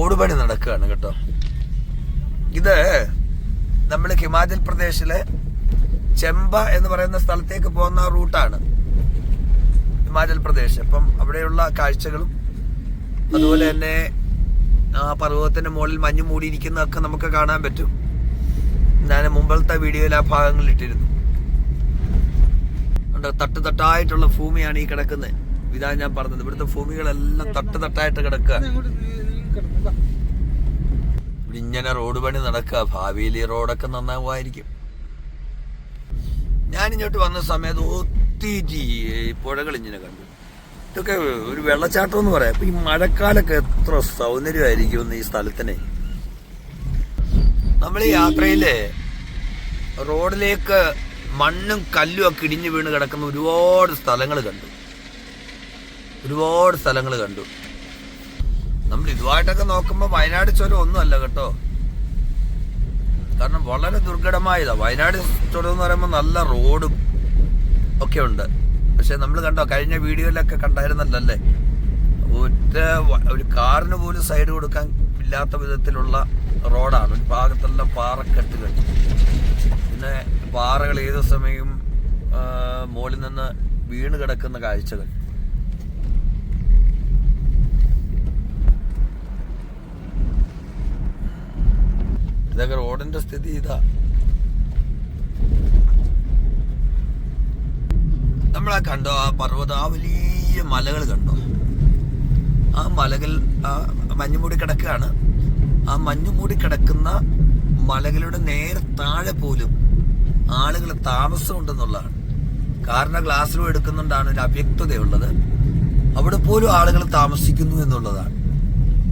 Road പണി നടക്കുകയാണ് കേട്ടോ. ഇത് നമ്മൾ ഹിമാചൽ പ്രദേശിലെ ചെമ്പ എന്ന് പറയുന്ന സ്ഥലത്തേക്ക് പോകുന്ന റൂട്ടാണ് ഹിമാചൽ പ്രദേശ്. അപ്പം അവിടെയുള്ള കാഴ്ചകളും അതുപോലെ തന്നെ ആ പർവതത്തിന്റെ മുകളിൽ മഞ്ഞ് മൂടിയിരിക്കുന്നതൊക്കെ നമുക്ക് കാണാൻ പറ്റും. ഞാൻ മുമ്പത്തെ വീഡിയോയിൽ ആ ഭാഗങ്ങളിൽ ഇട്ടിരുന്നു. തട്ട് തട്ടായിട്ടുള്ള ഭൂമിയാണ് ഈ കിടക്കുന്നത്. ഇതാ ഞാൻ പറഞ്ഞത്. ഇവിടുത്തെ ഭൂമികളെല്ലാം തട്ട് തട്ടായിട്ട് കിടക്കുക ഇവിടെ ഇങ്ങനെ റോഡ് പണി നടക്കുക ഭാവിയിൽ ഈ റോഡൊക്കെ നന്നാവുമായിരിക്കും. ഞാൻ ഇങ്ങോട്ട് വന്ന സമയത്ത് ഒത്തിരി പുഴകൾ ഇങ്ങനെ കണ്ടു. ഇതൊക്കെ ഒരു വെള്ളച്ചാട്ടം എന്ന് പറയാം. അപ്പൊ ഈ മഴക്കാലൊക്കെ എത്ര സൗന്ദര്യമായിരിക്കും ഈ സ്ഥലത്തിനെ. നമ്മൾ ഈ യാത്രയിൽ റോഡിലേക്ക് മണ്ണും കല്ലും ഒക്കെ ഇടിഞ്ഞു വീണ് കിടക്കുന്ന ഒരുപാട് സ്ഥലങ്ങൾ കണ്ടു. ഒരുപാട് സ്ഥലങ്ങൾ കണ്ടു. നമ്മൾ ഇതുമായിട്ടൊക്കെ നോക്കുമ്പോൾ വയനാട് ചുരം ഒന്നുമല്ല കേട്ടോ. കാരണം വളരെ ദുർഘടമായതാ. വയനാട് ചുരം എന്ന് പറയുമ്പോൾ നല്ല റോഡും ഒക്കെ ഉണ്ട്. പക്ഷെ നമ്മൾ കണ്ടോ കഴിഞ്ഞ വീഡിയോയിലൊക്കെ കണ്ടായിരുന്നല്ലേ ഒറ്റ ഒരു കാറിന് പോലും സൈഡ് കൊടുക്കാൻ ഇല്ലാത്ത വിധത്തിലുള്ള റോഡാണ്. ഒരു ഭാഗത്തെല്ലാം പാറക്കെട്ടുകൾ പിന്നെ പാറകൾ ഏത് സമയവും മുകളിൽ നിന്ന് വീണ് കിടക്കുന്ന കാഴ്ചകൾ. ഇതൊക്കെ റോഡിന്റെ സ്ഥിതി ഇതാ. നമ്മളാ കണ്ടോ ആ പർവത ആ വലിയ മലകൾ കണ്ടോ? ആ മലകൾ ആ മഞ്ഞുമൂടി കിടക്കുകയാണ്. ആ മഞ്ഞുമൂടി കിടക്കുന്ന മലകളുടെ നേരെ താഴെ പോലും ആളുകൾ താമസമുണ്ടെന്നുള്ളതാണ്. കാരണം ഗ്ലാസ്സിലും എടുക്കുന്നുണ്ടാണ് ഒരു അവ്യക്തതയുള്ളത്. അവിടെ പോലും ആളുകൾ താമസിക്കുന്നു എന്നുള്ളതാണ്.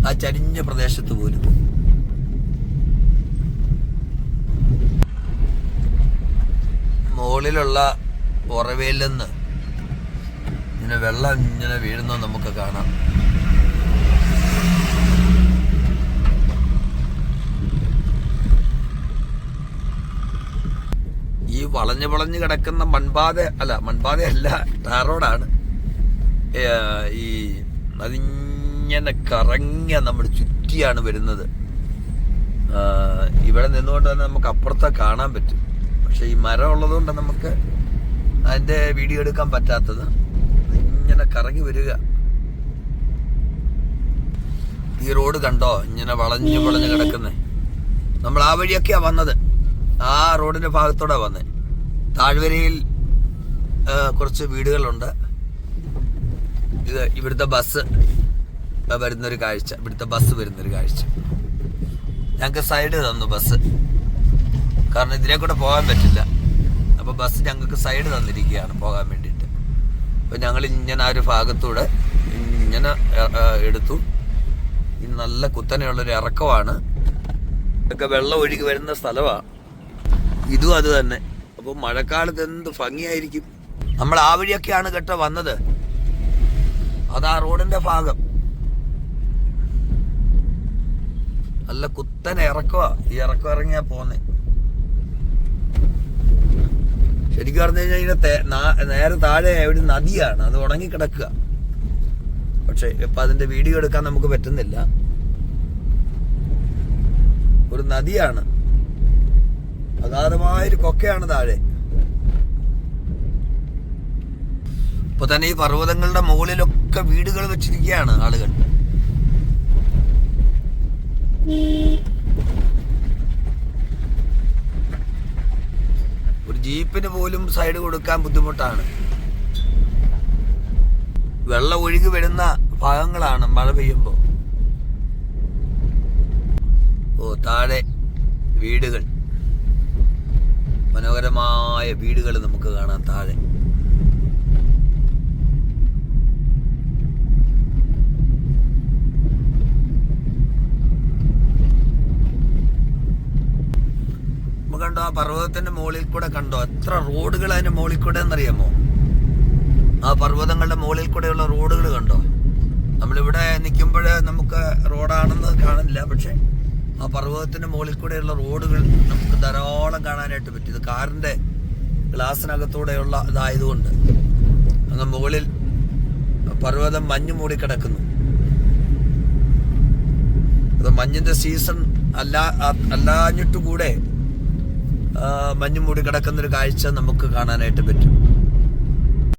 ആ ചരിഞ്ഞ പ്രദേശത്ത് പോലും. മുകളിലുള്ള ഉറവയിൽ നിന്ന് ഇങ്ങനെ വെള്ളം ഇങ്ങനെ വീഴുന്നത് നമുക്ക് കാണാം. ഈ വളഞ്ഞു വളഞ്ഞു കിടക്കുന്ന മൺപാത അല്ല മൺപാതയല്ല ടാർ റോഡാണ് ഏ, ഈ അതിങ്ങനെ കറങ്ങിയ നമ്മൾ ചുറ്റിയാണ് വരുന്നത്. ഇവിടെ നിന്നുകൊണ്ട് തന്നെ നമുക്ക് അപ്പുറത്തെ കാണാൻ പറ്റും. പക്ഷെ ഈ മരം ഉള്ളതുകൊണ്ട് നമുക്ക് അതിന്റെ വീഡിയോ എടുക്കാൻ പറ്റാത്തത്. ഇങ്ങനെ കറങ്ങി വരിക. ഈ റോഡ് കണ്ടോ? ഇങ്ങനെ വളഞ്ഞു വളഞ്ഞു കിടക്കുന്നേ. നമ്മൾ ആ വഴിയൊക്കെയാ വന്നത്. ആ റോഡിന്റെ ഭാഗത്തോടെ വന്നേ. താഴ്വരയിൽ കുറച്ച് വീടുകളുണ്ട്. ഇത് ഇവിടുത്തെ ബസ് വരുന്നൊരു കാഴ്ച. ഇവിടുത്തെ ബസ് വരുന്നൊരു കാഴ്ച. ഞങ്ങൾക്ക് സൈഡ് തന്നു ബസ്. കാരണം ഇതിനെ കൂടെ പോകാൻ പറ്റില്ല. അപ്പോൾ ബസ് ഞങ്ങൾക്ക് സൈഡ് തന്നിരിക്കുകയാണ് പോകാൻ വേണ്ടിയിട്ട്. അപ്പോൾ ഞങ്ങൾ ഇങ്ങനെ ആ ഒരു ഭാഗത്തൂടെ ഇങ്ങനെ എടുത്തു. ഇത് നല്ല കുത്തനെയുള്ളൊരു ഇറക്കമാണ്. ഇതൊക്കെ വെള്ളം ഒഴുകി വരുന്ന സ്ഥലമാണ് ഇതും അത് തന്നെ. അപ്പൊ മഴക്കാലത്ത് എന്ത് ഭംഗിയായിരിക്കും. നമ്മൾ ആ വഴിയൊക്കെയാണ് കേട്ടോ വന്നത്. അതാ റോഡിന്റെ ഭാഗം. നല്ല കുത്തനെ ഇറക്കുക ഈ ഇറക്കം ഇറങ്ങിയാ പോന്നെ. ശരിക്കും പറഞ്ഞു കഴിഞ്ഞാൽ ഇതിന്റെ നേരെ താഴെ ഒരു നദിയാണ്. അത് ഉണങ്ങി കിടക്കുക പക്ഷെ ഇപ്പൊ അതിന്റെ വീഡിയോ എടുക്കാൻ നമുക്ക് പറ്റുന്നില്ല. ഒരു നദിയാണ്. അഗാധമായൊരു കൊക്കയാണ് താഴെ. ഇപ്പൊ തന്നെ ഈ പർവതങ്ങളുടെ മുകളിലൊക്കെ വീടുകൾ വെച്ചിരിക്കുകയാണ് ആളുകൾ ഒരു ജീപ്പിന് പോലും സൈഡ് കൊടുക്കാൻ ബുദ്ധിമുട്ടാണ്. വെള്ളം ഒഴുകി വരുന്ന ഭാഗങ്ങളാണ് മഴ പെയ്യുമ്പോൾ ഓ താഴെ വീടുകൾ. മനോഹരമായ വീടുകൾ നമുക്ക് കാണാം താഴെ. കണ്ടോ? ആ പർവതത്തിന്റെ മുകളിൽ കൂടെ കണ്ടോ? എത്ര റോഡുകൾ അതിന്റെ മുകളിൽ കൂടെ എന്നറിയാമോ? ആ പർവതങ്ങളുടെ മുകളിൽ കൂടെയുള്ള റോഡുകൾ കണ്ടോ? നമ്മളിവിടെ നിൽക്കുമ്പോൾ നമുക്ക് റോഡാണെന്ന് കാണില്ല പക്ഷെ ആ പർവതത്തിന്റെ മുകളിൽ കൂടെയുള്ള റോഡുകൾ നമുക്ക് ധാരാളം കാണാനായിട്ട് പറ്റും. ഇത് കാറിന്റെ ഗ്ലാസിനകത്തൂടെയുള്ള ഇതായതുകൊണ്ട്. അങ്ങ് മുകളിൽ പർവതം മഞ്ഞ് മൂടി കിടക്കുന്നു. അത് മഞ്ഞിന്റെ സീസൺ അല്ല അ- അല്ലാഞ്ഞിട്ട് കിടക്കുന്നൊരു കാഴ്ച നമുക്ക് കാണാനായിട്ട് പറ്റും.